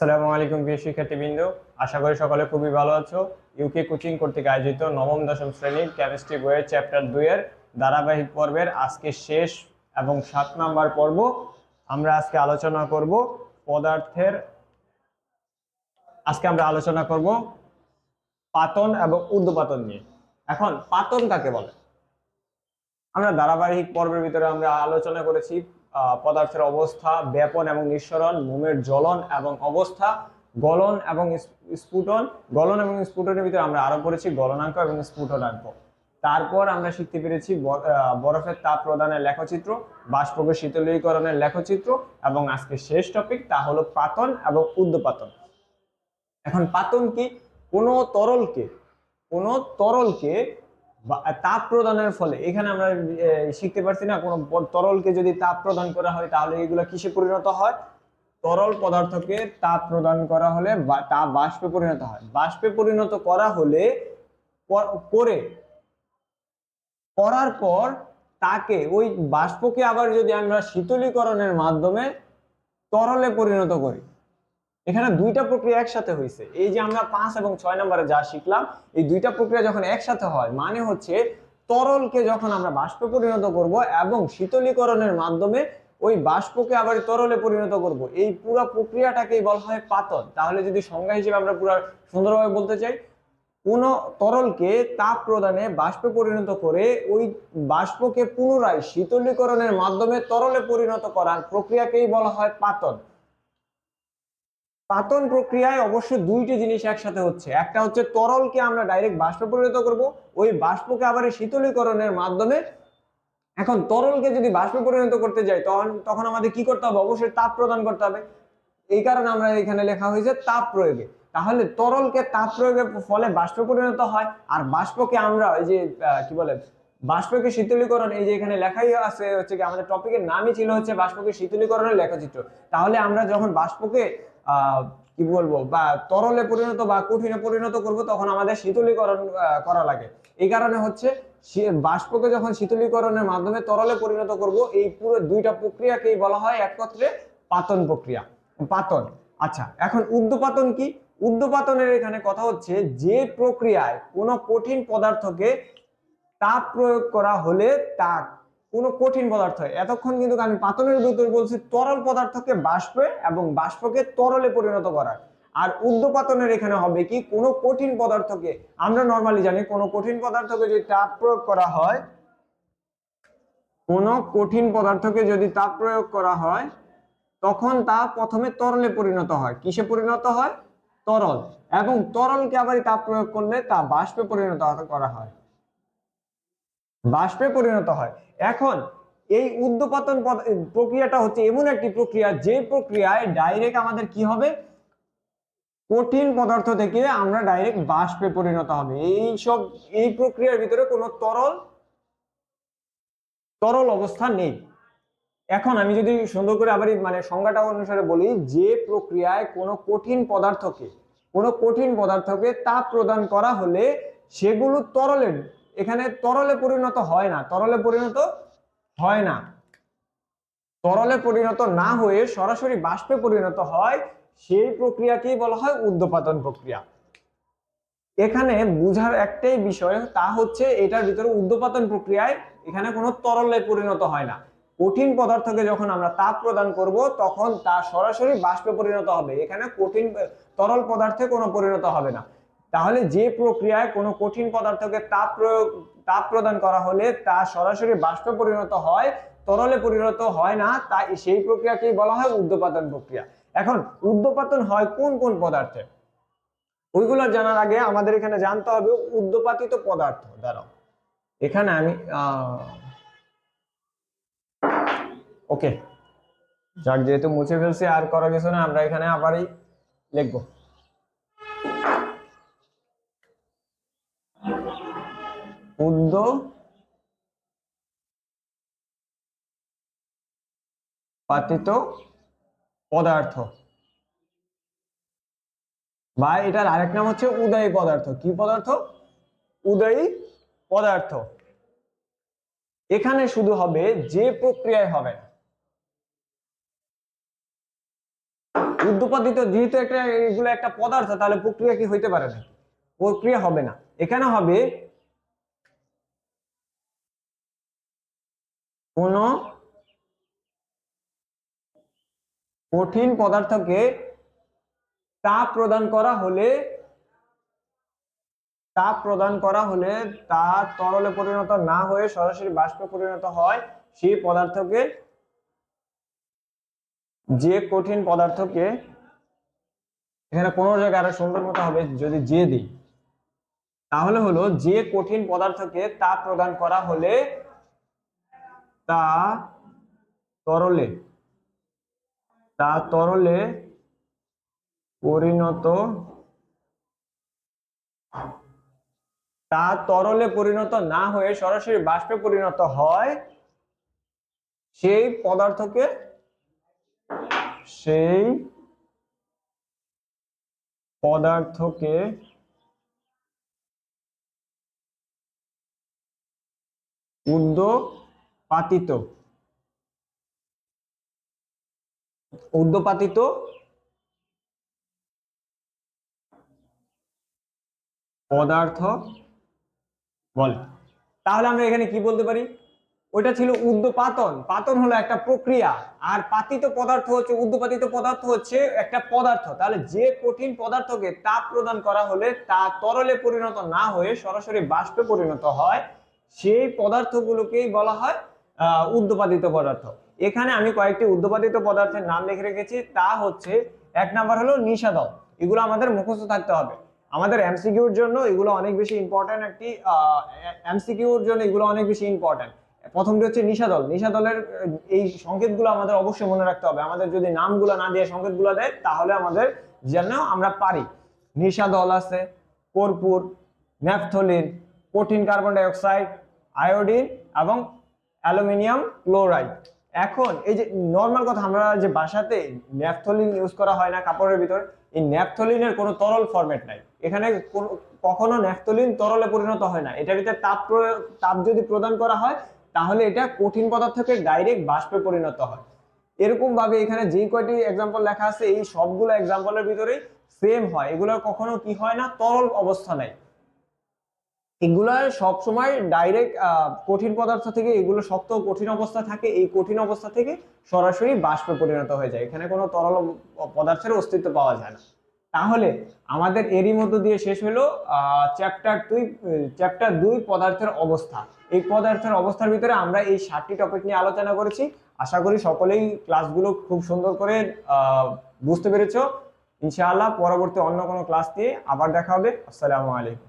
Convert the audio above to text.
আসসালামু আলাইকুম প্রিয় শিক্ষার্থীবৃন্দ। আশা করি সকলে খুবই ভালো আছো। ইউকে কোচিং কর্তৃক আয়োজিত নবম, দশম শ্রেণির কেমিস্ট্রি বইয়ের চ্যাপ্টার দুইয়ের ধারাবাহিক পর্বের আজকে শেষ এবং সাত নাম্বার পর্ব। আমরা আজকে আলোচনা করব পদার্থের, আজকে আমরা আলোচনা করব পাতন এবং ঊর্ধ্বপাতন নিয়ে। এখন পাতন কাকে বলে? আমরা ধারাবাহিক পর্বের ভিতরে আমরা আলোচনা করেছি পদার্থের অবস্থা, ব্যাপন এবং নিঃসরণ মোমের জ্বলন এবং অবস্থা, গলন এবং স্ফুটন। গলন এবং স্ফুটনের ভিতরে আমরা আরও পড়েছি, গলনাঙ্ক এবং স্ফুটনাঙ্ক। তারপর আমরা শিখতে পেরেছি বরফের তাপ প্রদানের লেখচিত্র, বাষ্পকে শীতলীকরণের লেখচিত্র এবং আজকে শেষ টপিক তা হলো পাতন এবং উদ্যপাতন এখন পাতন কি? কোনো তরলকে কোনো তরলকে তাপ প্রদানের ফলে, এখানে আমরা শিখতে পারছি না, কোনো তরলকে যদি তাপ প্রদান করা হয়, তাহলে এগুলো কিসে পরিণত হয়? তরল পদার্থকে তাপ প্রদান করা হলে তা বাষ্পে পরিণত হয়। বাষ্পে পরিণত করা হলে করে করার পর তাকে ওই বাষ্পকে আবার যদি আমরা শীতলীকরণের মাধ্যমে তরলে পরিণত করি এখানে দুইটা প্রক্রিয়া একসাথে হয়েছে এই যে আমরা পাঁচ এবং ছয় নম্বরে যা শিখলাম, এই দুইটা প্রক্রিয়া যখন একসাথে হয় মানে হচ্ছে তরলকে যখন আমরা বাষ্পে পরিণত করব এবং শীতলীকরণের মাধ্যমে ওই বাষ্পকে আবার তরলে পরিণত করব, এই পুরো প্রক্রিয়াটাকেই বলা হয় পাতন তাহলে যদি সংজ্ঞা হিসেবে আমরা পুরো সুন্দরভাবে বলতে চাই, কোন তরলকে তাপ প্রদানে বাষ্পে পরিণত করে ওই বাষ্পকে পুনরায় শীতলীকরণের মাধ্যমে তরলে পরিণত করার প্রক্রিয়াকেই বলা হয় পাতন পাতন প্রক্রিয়ায় অবশ্যই দুইটি জিনিস একসাথে হচ্ছে। একটা হচ্ছে তরলকে আমরা ডাইরেক্ট বাষ্পে পরিণত করব, ওই বাষ্পকে আবার শীতলীকরণের মাধ্যমে এখন তরলকে যদি বাষ্পে পরিণত করতে যাই, তখন তখন আমাদের কি করতে হবে? অবশ্যই তাপ প্রদান করতে হবে। এই কারণে আমরা এখানে লেখা হয়েছে তাপ প্রয়োগে। তাহলে তরলকে তাপ প্রয়োগের ফলে বাষ্পে পরিণত হয়, আর বাষ্পকে আমরা ওই যে কি বলে, বাষ্পকে শীতলীকরণ, এই যে এখানে লেখাই আছে হচ্ছে কি, আমাদের টপিকের নামই ছিল হচ্ছে বাষ্পকে শীতলীকরণের লেখচিত্র। তাহলে আমরা যখন বাষ্পকে কি বলব, বা তরলে পরিণত বা কঠিনে পরিণত করব, তখন আমাদের শীতলীকরণ করা লাগে। এই কারণে হচ্ছে বাষ্পকে যখন শীতলীকরণের মাধ্যমে তরলে পরিণত করব, এই পুরো দুইটা প্রক্রিয়াকেই বলা হয় একত্রে পাতন প্রক্রিয়া। পাতন আচ্ছা এখন উদ্যপাতন কি? উদ্যপাতনের এখানে কথা হচ্ছে যে প্রক্রিয়ায় কোনো কঠিন পদার্থকে তাপ প্রয়োগ করা হলে তা কোনো কঠিন পদার্থ এতক্ষণ কিন্তু আমি পাতনের ভিতর বলছি, তরল পদার্থকে বাষ্পে এবং বাষ্পকে তরলে পরিণত করা আর উদ্যপাতনের এখানে হবে কি, কোনো কঠিন পদার্থকে, আমরা নর্মালি জানি কোনো কঠিন পদার্থকে যদি তাপ প্রয়োগ করা হয়, কোনো কঠিন পদার্থকে যদি তাপ প্রয়োগ করা হয়, তখন তা প্রথমে তরলে পরিণত হয়। কিসে পরিণত হয়? তরল। এবং তরলকে আবার তাপ প্রয়োগ করলে তা বাষ্পে পরিণত করা হয়। বাষ্পে পরিণত হয়। এখন এই উদ্যপাতন প্রক্রিয়াটা হচ্ছে এমন একটি প্রক্রিয়া, যে প্রক্রিয়ায় ডাইরেক্ট আমাদের কি হবে? কঠিন পদার্থ থেকে আমরা ডাইরেক্ট বাষ্পে পরিণত হবে। এই সব এই প্রক্রিয়ার ভিতরে কোনো তরল তরল অবস্থা নেই। এখন আমি যদি সুন্দর করে আবার মানে সংজ্ঞাটা অনুসারে বলি, যে প্রক্রিয়ায় কোনো কঠিন পদার্থকে, কোনো কঠিন পদার্থকে তাপ প্রদান করা হলে সেগুলো তরলে এখানে তরলে পরিণত হয় না। তরলে পরিণত হয় না। তরলে পরিণত না হয়ে সরাসরি বাষ্পে পরিণত হয়, সেই প্রক্রিয়াকেই বলা হয় উদ্যপাতন প্রক্রিয়া। এখানে বুঝার একটাই বিষয়, তা হচ্ছে এটার ভিতরে উদ্যপাতন প্রক্রিয়ায় এখানে কোনো তরলে পরিণত হয় না। কঠিন পদার্থকে যখন আমরা তাপ প্রদান করব, তখন তা সরাসরি বাষ্পে পরিণত হবে। এখানে কঠিন, তরল পদার্থে কোনো পরিণত হবে না। তাহলে যে প্রক্রিয়ায় কোনো কঠিন পদার্থকে তাপ প্রয়োগ, তাপ প্রদান করা হলে তা সরাসরি বাষ্পে পরিণত হয়, তরলে পরিণত হয় না, তাই সেই প্রক্রিয়াকেই বলা হয় উদ্যপাতন প্রক্রিয়া। এখন উদ্যপাতন হয় কোন কোন পদার্থে? ওইগুলো জানার আগে আমাদের এখানে জানতে হবে উদ্যপাতিত পদার্থ। দাঁড়াও। এখানে আমি ওকে। যাক, যেহেতু মুছে ফেলছি, আর করা কিছু না আমরা এখানে আবারই লিখব। উদ্য পাতিত পদার্থ। বা এটার আরেক নাম হচ্ছে উদয়ী পদার্থ। কি পদার্থ? উদয়ী পদার্থ। এখানে শুধু হবে যে প্রক্রিয়ায় হবে। না উদ্যোপাদিত যেহেতু একটা, এগুলো একটা পদার্থ, তাহলে প্রক্রিয়া কি হইতে পারে না? প্রক্রিয়া হবে না। এখানে হবে কোন কঠিন পদার্থকে তাপ প্রদান করা হলে, তাপ প্রদান করা হলে তা তরলে পরিণত না হয়ে সরাসরি বাষ্পে পরিণত হয়। সেই পদার্থকে, যে কঠিন পদার্থকে, এখানে কোনো জায়গায় আরও সুন্দর মতো হবে যদি যে দিই। তাহলে হলো যে কঠিন পদার্থকে তাপ প্রদান করা হলে তা তরলে তা তরলে পরিণত, তা তরলে পরিণত না হয়ে সরাসরি বাষ্পে পরিণত হয়, সেই পদার্থকে সেই পদার্থকে উর্ধ্বপাতিত উর্ধ্বপাতিত পদার্থ। বলে। তাহলে আমরা এখানে কি বলতে পারি? ওইটা ছিল উদ্যপাতন পাতন হলো একটা প্রক্রিয়া। আর পাতিত পদার্থ হচ্ছে উদ্যপাতিত পদার্থ হচ্ছে একটা পদার্থ। তাহলে যে কঠিন পদার্থকে তাপ প্রদান করা হলে তা তরলে পরিণত না হয়ে সরাসরি বাষ্পে পরিণত হয়, সেই পদার্থগুলোকেই বলা হয় আহ উদ্যপাতিত পদার্থ। এখানে আমি কয়েকটি উদ্যপাতিত পদার্থের নাম লিখে রেখেছি। তা হচ্ছে এক নাম্বার হলো নিষাদল এগুলো আমাদের মুখস্থ থাকতে হবে। আমাদের এমসিকিউর জন্য এগুলো অনেক বেশি ইম্পর্টেন্ট একটি এমসিকিউর জন্য এগুলো অনেক বেশি ইম্পর্টেন্ট প্রথমটি হচ্ছে নিশাদল নিশাদলের আহ, এই সংকেতগুলো আমাদের অবশ্যই মনে রাখতে হবে। আমাদের যদি নামগুলো না দিয়ে সংকেতগুলো দেয় তাহলে আমাদের যেন আমরা পারি। নিশাদল আছে কর্পূর ন্যাপথলিন কঠিন কার্বন ডাই অক্সাইড আয়োডিন এবং অ্যালুমিনিয়াম ক্লোরাইড। এখন এই যে নর্মাল কথা, আমরা যে বাসাতে ন্যাপথলিন ইউজ করা হয় না কাপড়ের ভিতর, এই ন্যাপথলিনের কোনো তরল ফরম্যাট নাই। এখানে কখনো ন্যাপথলিন তরলে পরিণত হয় না। এটার ভিতরে তাপ তাপ যদি প্রদান করা হয়, তাহলে এটা কঠিন পদার্থকে ডাইরেক্ট বাষ্পে পরিণত হয়। এরকম ভাবে এখানে যেই কয়টি এক্সাম্পল লেখা আছে, এই সবগুলো এক্সাম্পলের ভিতরেই সেম হয়। এগুলো কখনো কি হয় না? তরল অবস্থা নাই। এগুলা সবসময় ডাইরেক্ট কঠিন পদার্থ থেকে, এগুলো শক্ত কঠিন অবস্থা থাকে, এই কঠিন অবস্থা থেকে সরাসরি বাষ্পে পরিণত হয়ে যায়। এখানে কোনো তরল পদার্থের অস্তিত্ব পাওয়া যায় না। তাহলে আমাদের এরই মধ্য দিয়ে শেষ হলো চ্যাপ্টার দুই চ্যাপ্টার দুই পদার্থের অবস্থা। এই পদার্থের অবস্থার ভিতরে আমরা এই সাতটি টপিক নিয়ে আলোচনা করেছি। আশা করি সকলেই ক্লাসগুলো খুব সুন্দর করে বুঝতে পেরেছ। ইনশাআল্লাহ পরবর্তী অন্য কোনো ক্লাস দিয়ে আবার দেখা হবে। আসসালামু আলাইকুম।